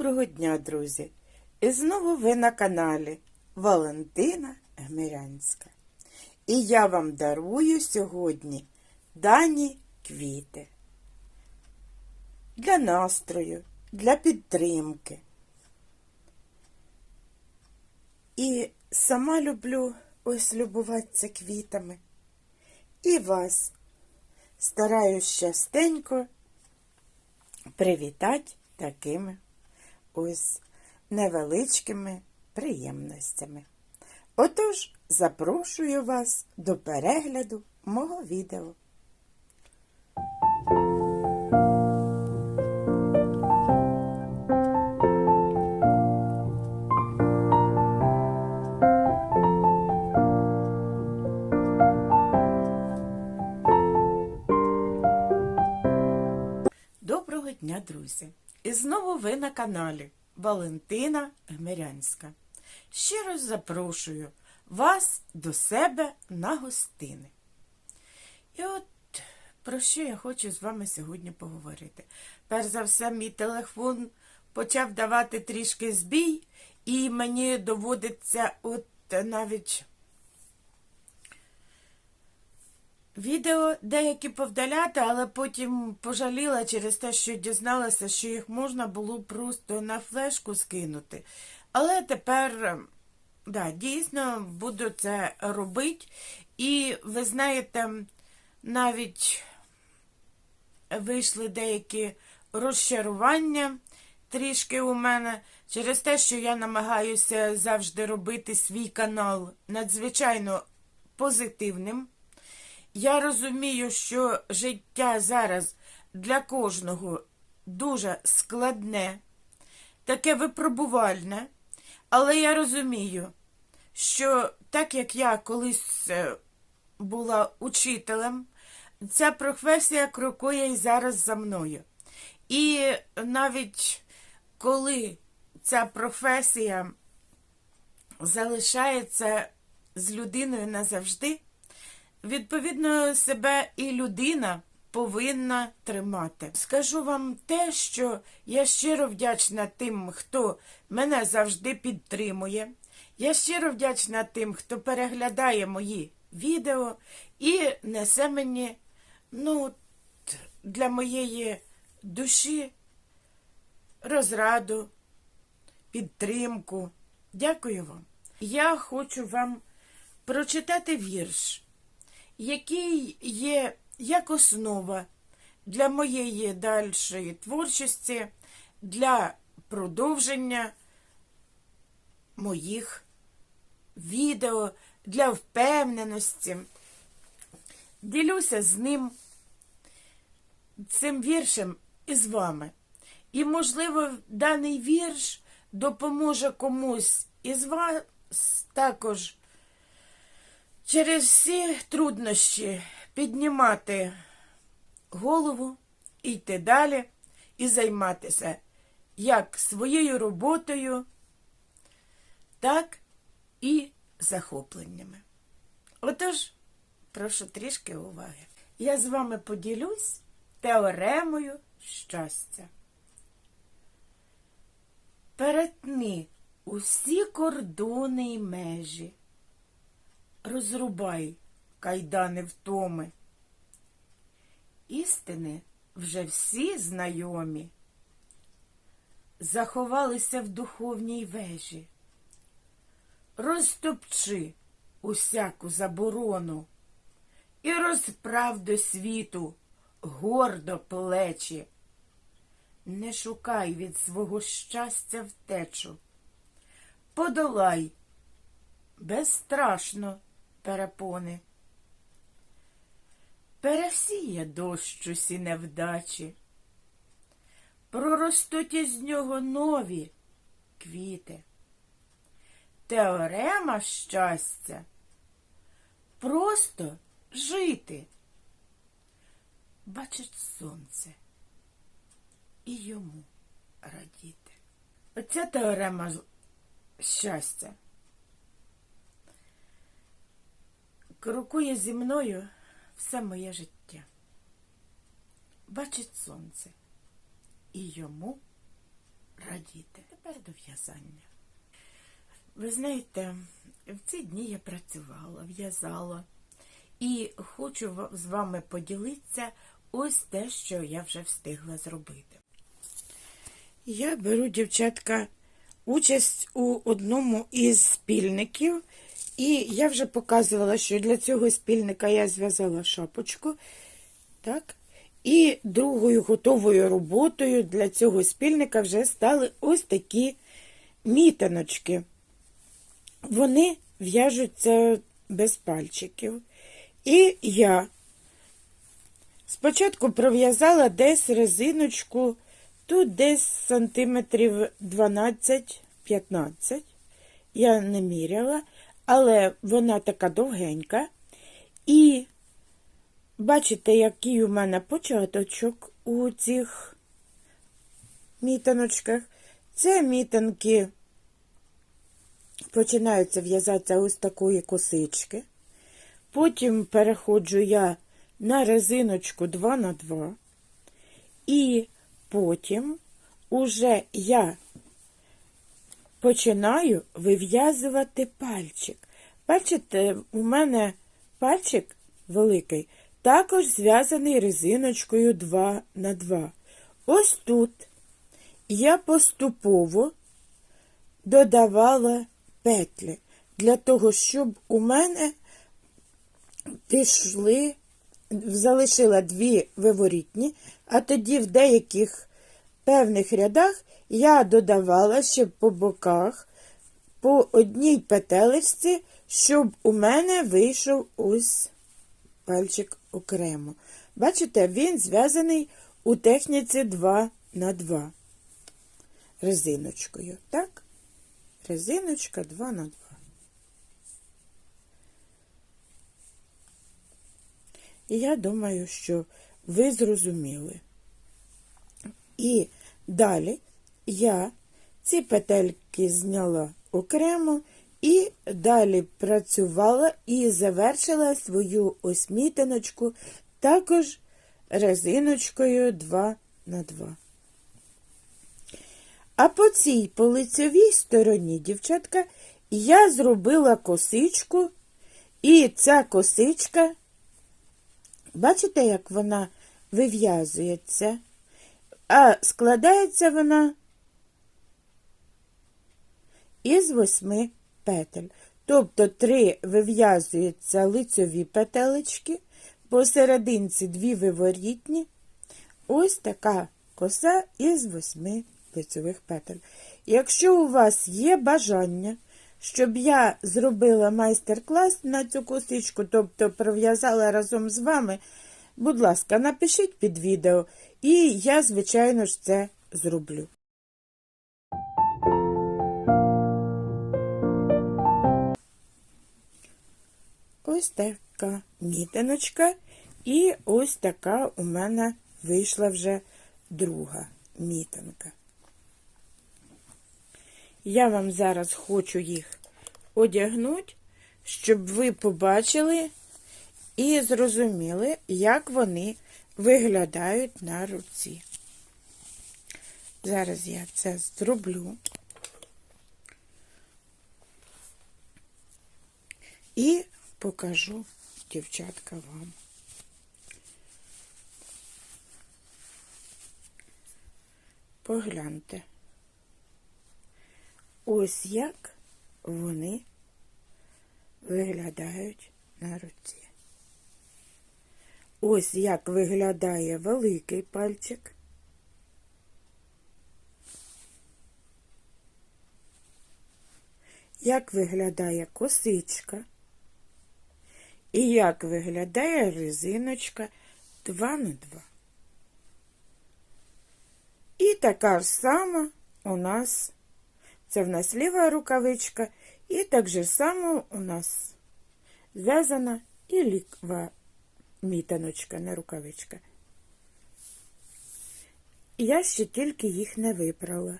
Доброго дня, друзі! І знову ви на каналі Валентина Гмирянська. І я вам дарую сьогодні дані квіти. Для настрою, для підтримки. І сама люблю ось любуватися квітами. І вас стараюсь частенько привітати такими ось невеличкими приємностями. Отож, запрошую вас до перегляду мого відео. Доброго дня, друзі! І знову ви на каналі Валентина Гмирянська. Щиро запрошую вас до себе на гостини. І от про що я хочу з вами сьогодні поговорити. Перш за все, мій телефон почав давати трішки збій, і мені доводиться от навіть Відео деякі повдаляти, але потім пожаліла через те, що дізналася, що їх можна було просто на флешку скинути. Але тепер, да, дійсно, буду це робити. І ви знаєте, навіть вийшли деякі розчарування трішки у мене через те, що я намагаюся завжди робити свій канал надзвичайно позитивним. Я розумію, що життя зараз для кожного дуже складне, таке випробувальне, але я розумію, що так як я колись е, була учителем, ця професія крокує і зараз за мною. І навіть коли ця професія залишається з людиною назавжди, Відповідно, себе і людина повинна тримати. Скажу вам те, що я щиро вдячна тим, хто мене завжди підтримує. Я щиро вдячна тим, хто переглядає мої відео і несе мені, ну, для моєї душі розраду, підтримку. Дякую вам. Я хочу вам прочитати вірш який є як основа для моєї дальшої творчості, для продовження моїх відео, для впевненості. Ділюся з ним, цим віршем із вами. І, можливо, даний вірш допоможе комусь із вас також через всі труднощі піднімати голову, йти далі і займатися як своєю роботою, так і захопленнями. Отож, прошу трішки уваги. Я з вами поділюсь теоремою щастя. Перетни усі кордони й межі розрубай кайдани втоми. Істини вже всі знайомі, заховалися в духовній вежі, розтопчи усяку заборону і розправ до світу гордо плечі. Не шукай від свого щастя втечу, подолай безстрашно перепони. Пересіє дощ усі невдачі, проростуть із нього нові квіти. Теорема щастя просто жити, бачить сонце і йому радіти. Оця теорема щастя. Крокує зі мною все моє життя. Бачить сонце і йому радіти. Тепер до в'язання. Ви знаєте, в ці дні я працювала, в'язала. І хочу з вами поділитися ось те, що я вже встигла зробити. Я беру, дівчатка, участь у одному із спільників, і я вже показувала, що для цього спільника я зв'язала шапочку. Так? І другою готовою роботою для цього спільника вже стали ось такі мітаночки. Вони в'яжуться без пальчиків. І я спочатку пров'язала десь резиночку, тут десь сантиметрів 12-15. Я не міряла, але вона така довгенька. І бачите, який у мене початочок у цих мітаночках. Це мітанки починаються в'язатися ось такої косички. Потім переходжу я на резиночку 2 на 2 і потім уже я починаю вив'язувати пальчик. Бачите, у мене пальчик великий, також зв'язаний резиночкою 2 на 2 Ось тут я поступово додавала петлі для того, щоб у мене пішли, залишила дві виворітні, а тоді в деяких певних рядах я додавала ще по боках по одній петелечці, щоб у мене вийшов ось пальчик окремо. Бачите, він зв'язаний у техніці 2 на 2 резиночкою, так? Резиночка 2 на 2. І я думаю, що ви зрозуміли. І далі я ці петельки зняла окремо і далі працювала і завершила свою осмітиночку також резиночкою 2 на 2. А по цій по лицевій стороні, дівчатка, я зробила косичку, і ця косичка, бачите, як вона вив'язується, а складається вона із восьми петель. Тобто три вив'язуються лицьові петелечки, посерединці дві виворітні. Ось така коса із восьми лицьових петель. Якщо у вас є бажання, щоб я зробила майстер-клас на цю косичку, тобто пров'язала разом з вами, будь ласка, напишіть під відео, і я, звичайно ж, це зроблю. Ось така мітиночка, і ось така у мене вийшла вже друга мітинка. Я вам зараз хочу їх одягнути, щоб ви побачили і зрозуміли, як вони виглядають на руці. Зараз я це зроблю. І покажу, дівчатка, вам. Погляньте. Ось як вони виглядають на руці. Ось як виглядає великий пальчик. Як виглядає косичка. І як виглядає резиночка 2 на 2. І така ж сама у нас, це в нас ліва рукавичка, і так же само у нас зв'язана і ліква мітаночка, не рукавичка. Я ще тільки їх не випрала.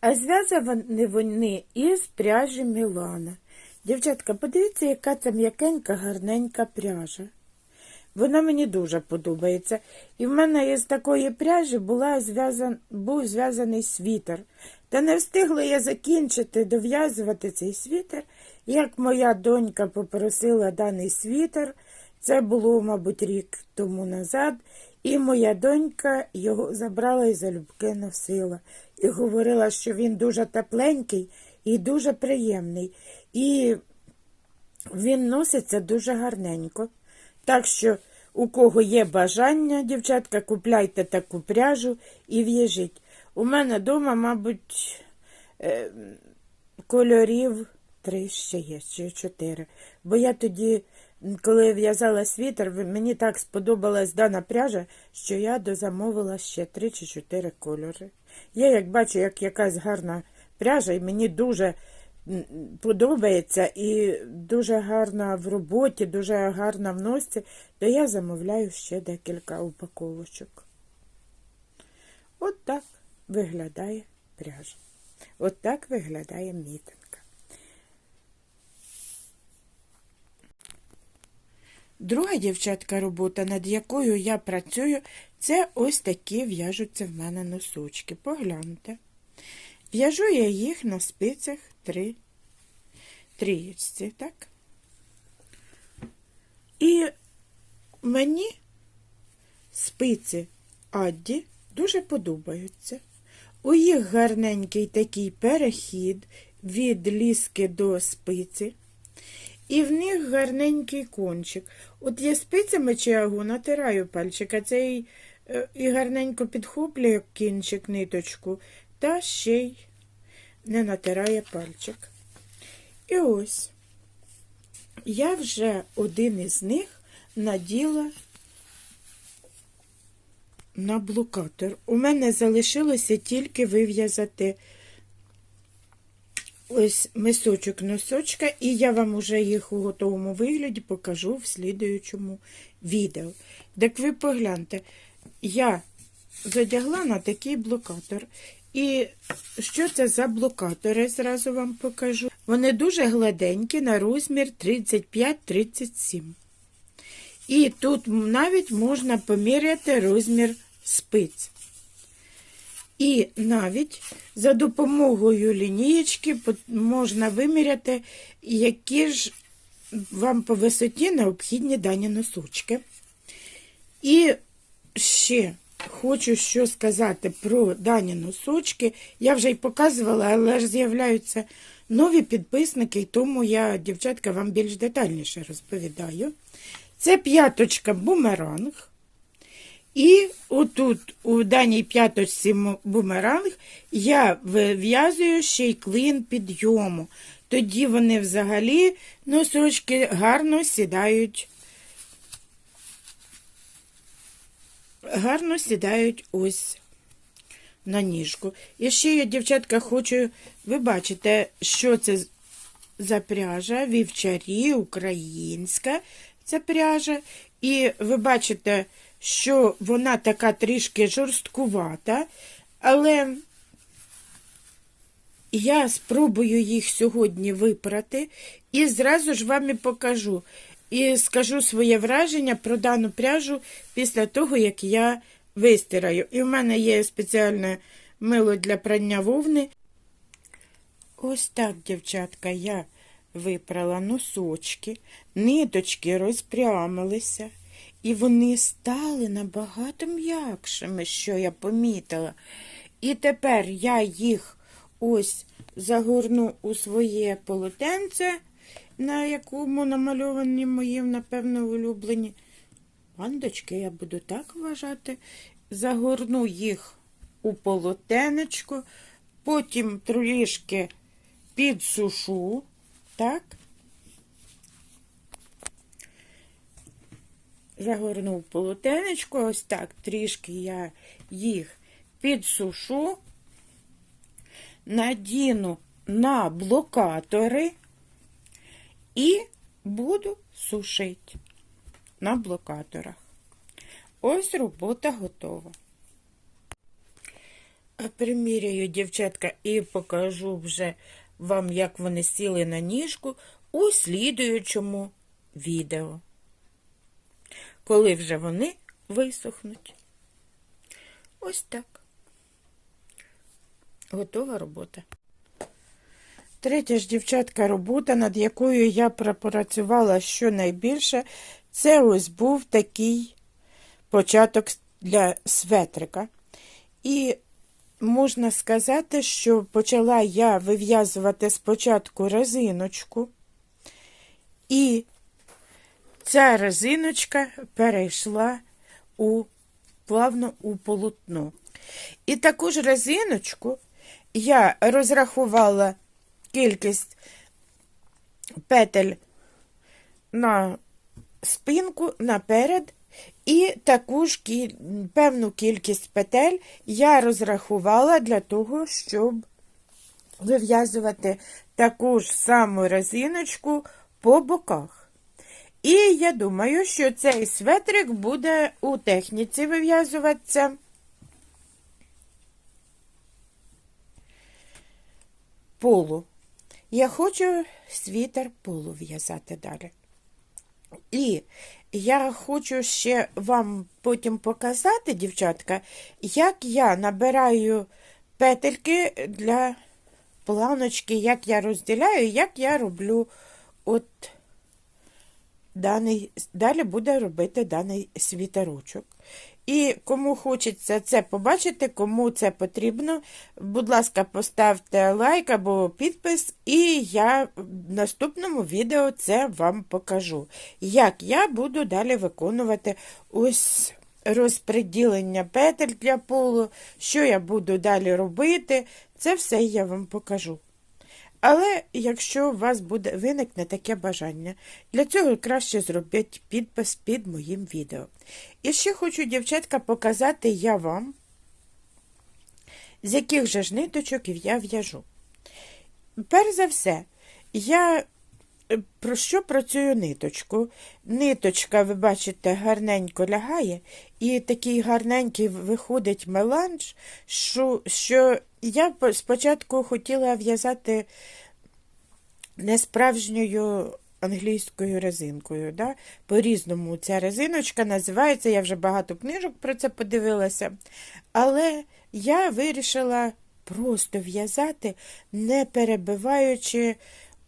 А зв'язані вони із пряжі Мілана. Дівчатка, подивіться, яка це м'якенька, гарненька пряжа. Вона мені дуже подобається. І в мене із такої пряжі була зв'язан... був зв'язаний світер. Та не встигла я закінчити дов'язувати цей світер, як моя донька попросила даний світер. Це було, мабуть, рік тому назад, і моя донька його забрала і залюбки носила. І говорила, що він дуже тепленький і дуже приємний. І він носиться дуже гарненько. Так що, у кого є бажання, дівчатка, купляйте таку пряжу і в'яжіть. У мене вдома, мабуть, е, кольорів три ще є, чи чотири. Бо я тоді, коли в'язала світер, мені так сподобалась дана пряжа, що я дозамовила ще три чи чотири кольори. Я як бачу, як якась гарна пряжа, і мені дуже подобається і дуже гарна в роботі, дуже гарна в носці, то я замовляю ще декілька упаковочок. От так виглядає пряжа. От так виглядає мітинка. Друга дівчатка робота, над якою я працюю, це ось такі в'яжуться в мене носочки. Погляньте. В'яжу я їх на спицях три трієчці, так? І мені спиці Адді дуже подобаються. У їх гарненький такий перехід від ліски до спиці. І в них гарненький кончик. От я спицями чагу натираю пальчик, а цей е, і гарненько підхоплює кінчик ниточку, та ще й не натирає пальчик. І ось я вже один із них наділа на блокатор. У мене залишилося тільки вив'язати ось мисочок носочка, і я вам уже їх у готовому вигляді покажу в слідуючому відео. Так ви погляньте, я задягла на такий блокатор. І що це за блокатори, зразу вам покажу. Вони дуже гладенькі на розмір 35-37. І тут навіть можна поміряти розмір спиць. І навіть за допомогою лінієчки можна виміряти, які ж вам по висоті необхідні дані носочки. І ще хочу що сказати про дані носочки. Я вже й показувала, але ж з'являються нові підписники, тому я, дівчатка, вам більш детальніше розповідаю. Це п'яточка бумеранг. І отут, у даній п'яточці бумеранг, я вив'язую ще й клин підйому. Тоді вони взагалі носочки гарно сідають. Гарно сідають ось на ніжку. І ще я, дівчатка, хочу, ви бачите, що це за пряжа, вівчарі, українська ця пряжа. І ви бачите, що вона така трішки жорсткувата, але я спробую їх сьогодні випрати і зразу ж вам і покажу. І скажу своє враження про дану пряжу після того, як я вистираю. І в мене є спеціальне мило для прання вовни. Ось так, дівчатка, я випрала носочки, ниточки розпрямилися, і вони стали набагато м'якшими, що я помітила. І тепер я їх ось загорну у своє полотенце, на якому намальовані мої, напевно, улюблені пандочки, я буду так вважати. Загорну їх у полотенечко, потім трішки підсушу, так? Загорнув полотенечко, ось так, трішки я їх підсушу, надіну на блокатори і буду сушити на блокаторах. Ось робота готова. Приміряю, дівчатка, і покажу вже вам, як вони сіли на ніжку у слідуючому відео. коли вже вони висохнуть. Ось так. Готова робота. Третя ж, дівчатка, робота, над якою я пропрацювала щонайбільше, це ось був такий початок для светрика. І можна сказати, що почала я вив'язувати спочатку резиночку, і ця резиночка перейшла у плавно у полотно. І таку ж резиночку я розрахувала кількість петель на спинку наперед, і таку ж певну кількість петель я розрахувала для того, щоб вив'язувати таку ж саму резиночку по боках. І я думаю, що цей светрик буде у техніці вив'язуватися. Полу. Я хочу світер полу в'язати далі. І я хочу ще вам потім показати, дівчатка, як я набираю петельки для планочки, як я розділяю, як я роблю от даний, далі буде робити даний світерочок. І кому хочеться це побачити, кому це потрібно, будь ласка, поставте лайк або підпис, і я в наступному відео це вам покажу, як я буду далі виконувати ось розподілення петель для полу, що я буду далі робити, це все я вам покажу. Але якщо у вас буде виникне таке бажання, для цього краще зробіть підпис під моїм відео. І ще хочу, дівчатка, показати я вам, з яких же ж ниточок я в'яжу. Перш за все, я про що працюю ниточку? Ниточка, ви бачите, гарненько лягає, і такий гарненький виходить меланж, що, що я спочатку хотіла в'язати несправжньою англійською резинкою. Да? По-різному ця резиночка називається, я вже багато книжок про це подивилася. Але я вирішила просто в'язати, не перебиваючи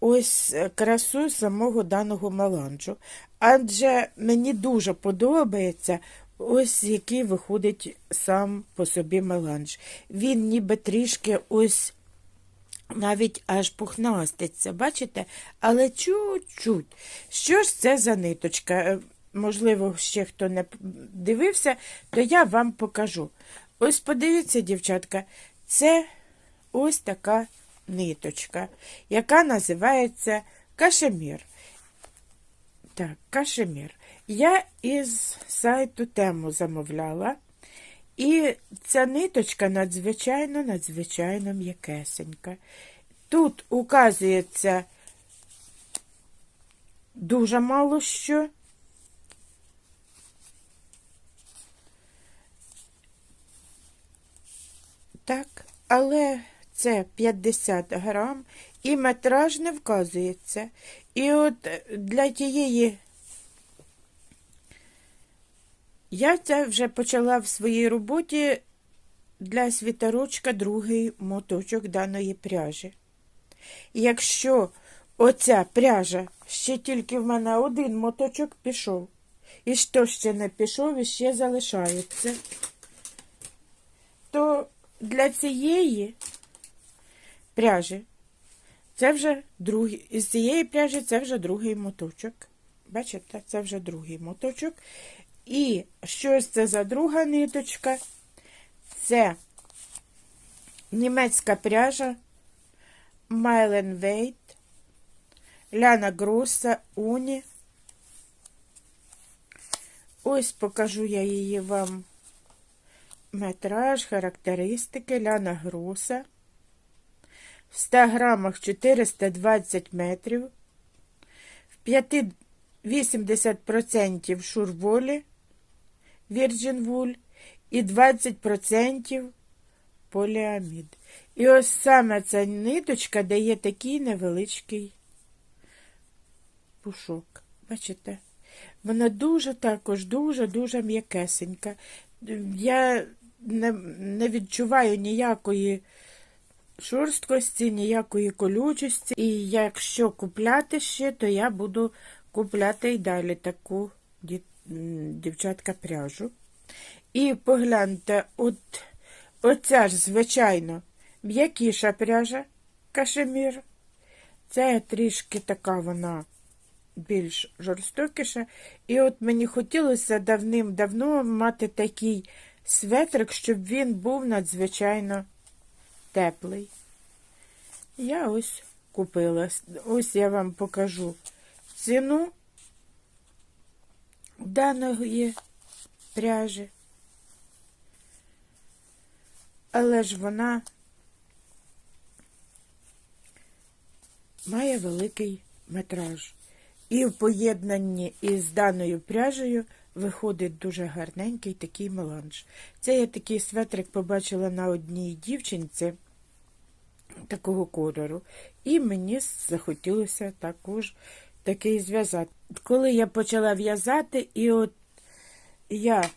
ось красу самого даного меланжу. Адже мені дуже подобається. Ось який виходить сам по собі меланж. Він ніби трішки ось навіть аж пухнаститься, бачите? Але чуть-чуть. Що ж це за ниточка? Е, можливо, ще хто не дивився, то я вам покажу. Ось подивіться, дівчатка, це ось така ниточка, яка називається кашемір. Так, кашемір. Я із сайту тему замовляла. І ця ниточка надзвичайно, надзвичайно м'якесенька. Тут указується дуже мало що. Так, але це 50 грам, і метраж не вказується. І от для тієї я це вже почала в своїй роботі для світорочка другий моточок даної пряжі. Якщо оця пряжа ще тільки в мене один моточок пішов, і що ще не пішов, і ще залишається, то для цієї пряжі це вже другий, із цієї пряжі це вже другий моточок. Бачите, це вже другий моточок. І що це за друга ниточка? Це німецька пряжа Майленвейт, Ляна Гроса, Уні. Ось покажу я її вам метраж, характеристики Ляна Гроса. В 100 грамах 420 метрів, в 80% шурволі, Virgin Wool і 20% поліамід. І ось саме ця ниточка дає такий невеличкий пушок. Бачите? Вона дуже також, дуже-дуже м'якесенька. Я не, не відчуваю ніякої шорсткості, ніякої колючості. І якщо купляти ще, то я буду купляти і далі таку дівчатка пряжу. І погляньте, от оця ж, звичайно, м'якіша пряжа кашемір. Це трішки така вона більш жорстокіша. І от мені хотілося давним-давно мати такий светрик, щоб він був надзвичайно теплий. Я ось купила. Ось я вам покажу ціну даної пряжі. Але ж вона має великий метраж. І в поєднанні із даною пряжею виходить дуже гарненький такий меланж. Це я такий светрик побачила на одній дівчинці такого кольору. І мені захотілося також такий зв'язати. Коли я почала в'язати, і от я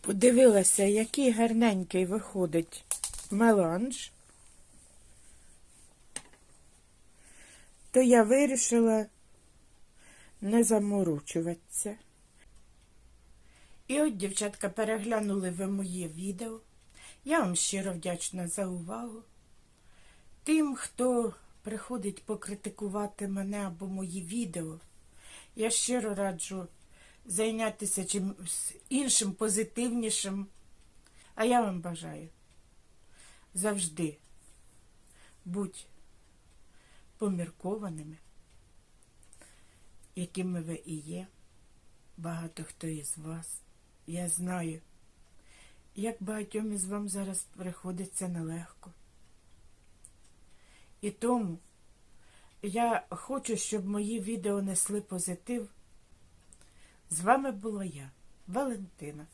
подивилася, який гарненький виходить меланж, то я вирішила не заморочуватися. І от, дівчатка, переглянули ви моє відео. Я вам щиро вдячна за увагу. Тим, хто приходить покритикувати мене або мої відео, я щиро раджу зайнятися чимось іншим, позитивнішим. А я вам бажаю завжди будь поміркованими, якими ви і є. Багато хто із вас. Я знаю, як багатьом із вам зараз приходиться нелегко. І тому я хочу, щоб мої відео несли позитив. З вами була я, Валентина.